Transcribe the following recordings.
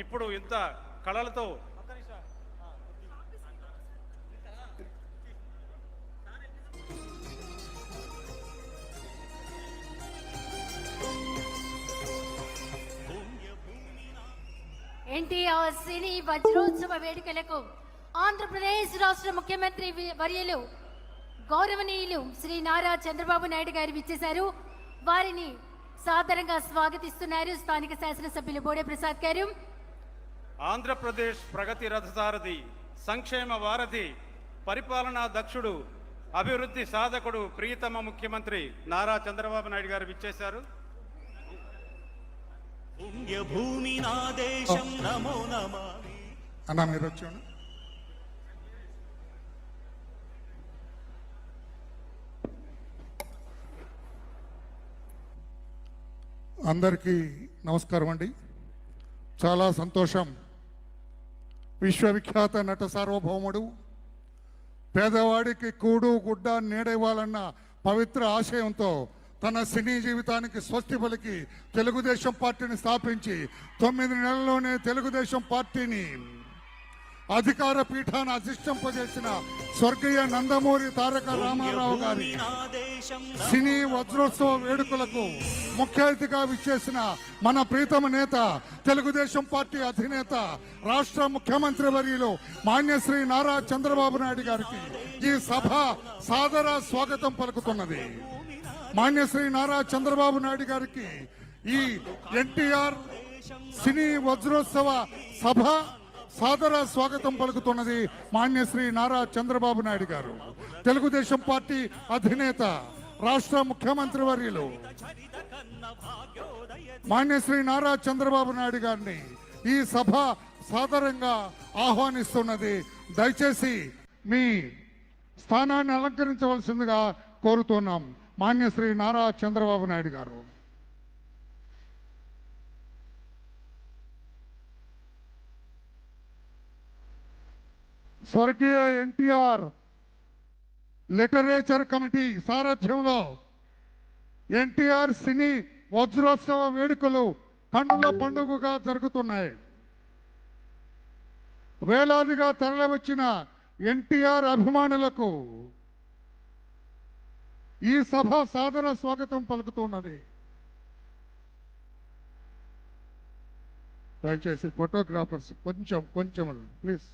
ఇప్పుడు ఇంత కళలతో ఎన్టీఆర్ సినీ వజ్రోత్సవ వేడుకలకు ఆంధ్రప్రదేశ్ రాష్ట్ర ముఖ్యమంత్రి వర్యలు వర్యులు గౌరవనీయులు శ్రీ నారా చంద్రబాబు నాయుడు గారు విచ్చేశారు. వారిని సాదరంగా స్వాగతిస్తున్నారు స్థానిక శాసనసభ్యులు బోడే ప్రసాద్ గారు. ఆంధ్రప్రదేశ్ ప్రగతి రథసారథి సంక్షేమ వారధి పరిపాలనా దక్షుడు అభివృద్ధి సాధకుడు ప్రియతమ ముఖ్యమంత్రి నారా చంద్రబాబు నాయుడు గారు విచ్చేశారు. నా దేశం నమో నమామి అన్న మీరు వచ్చాను అందరికీ నమస్కారం అండి. చాలా సంతోషం. విశ్వవిఖ్యాత నట సార్వభౌముడు పేదవాడికి కూడు గుడ్డ నీడేవాలన్న పవిత్ర ఆశయంతో తన సినీ జీవితానికి స్వస్తి పలికి తెలుగుదేశం పార్టీని స్థాపించి తొమ్మిది నెలల్లోనే తెలుగుదేశం పార్టీని అధికార పీఠాన్ని అధిష్టింపజేసిన స్వర్గీయ నందమూరి తారక రామారావు గారి సినీ వజ్రోత్సవ వేడుకలకు ముఖ్య అతిథిగా విచ్చేసిన మన ప్రీతమ నేత తెలుగుదేశం పార్టీ అధినేత రాష్ట్ర ముఖ్యమంత్రి వర్యులు మాన్యశ్రీ నారా చంద్రబాబు నాయుడు గారికి ఈ సభ సాదర స్వాగతం పలుకుతున్నది. మాన్యశ్రీ నారా చంద్రబాబు నాయుడు గారికి ఈ ఎన్టీఆర్ సినీ వజ్రోత్సవ సభ సాదర స్వాగతం పలుకుతున్నది మాన్యశ్రీ నారా చంద్రబాబు నాయుడు గారు. తెలుగుదేశం పార్టీ అధినేత రాష్ట్ర ముఖ్యమంత్రి వర్యులు. మాన్యశ్రీ నారా చంద్రబాబు నాయుడు గారిని ఈ సభ సాదరంగా ఆహ్వానిస్తున్నది దయచేసి మీ స్థానాన్ని అలంకరించవలసిందిగా కోరుతున్నాం మాన్యశ్రీ నారా చంద్రబాబు నాయుడు గారు. స్వర్గీయ ఎన్టీఆర్ లిటరేచర్ కమిటీ సారథ్యంలో ఎన్టీఆర్ సినీ వజ్రోత్సవ వేడుకలు కన్నుల పండుగగా జరుగుతున్నాయి. వేలాదిగా తరలివచ్చిన ఎన్టీఆర్ అభిమానులకు ఈ సభ సాదర స్వాగతం పలుకుతున్నది. దయచేసి ఫోటోగ్రాఫర్స్ కొంచెం కొంచెం ప్లీజ్.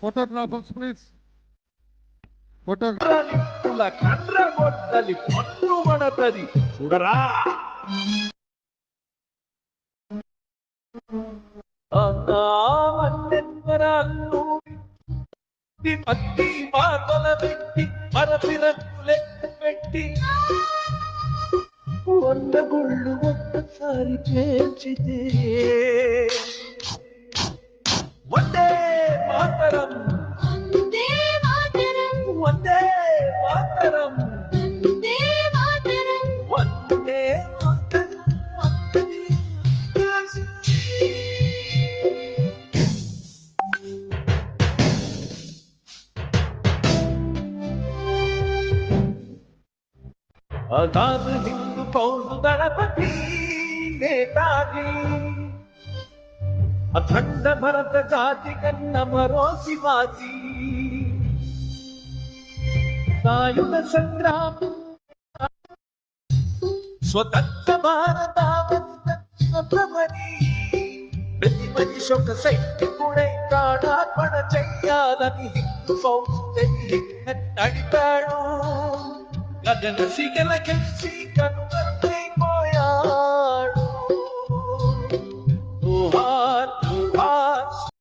ఫోటోగ్రాఫర్స్ ప్లీజ్ ఫోటోగ్రాఫ్ కండ్రగొడ్డలి పట్టు మనతది చూడరా. పత్తి పాతల పెట్టి మరపిరక్కులే పెట్టి వంద గుళ్ళు ఒక్కసారి పేల్చితే అదాదు హిందూ పౌరు దళపతి నేతాజీ. అఖండ భరత జాతి కన్న మరో శివాజీ. సాయుధ సంగ్రామం. స్వతంత్ర భారత ప్రమని ప్రతి మనిషి ఒక సైనికుడై ప్రాణార్పణ చెయ్యాలని Hindu Fauj నడిపాడు Nada no sigue la que siga, no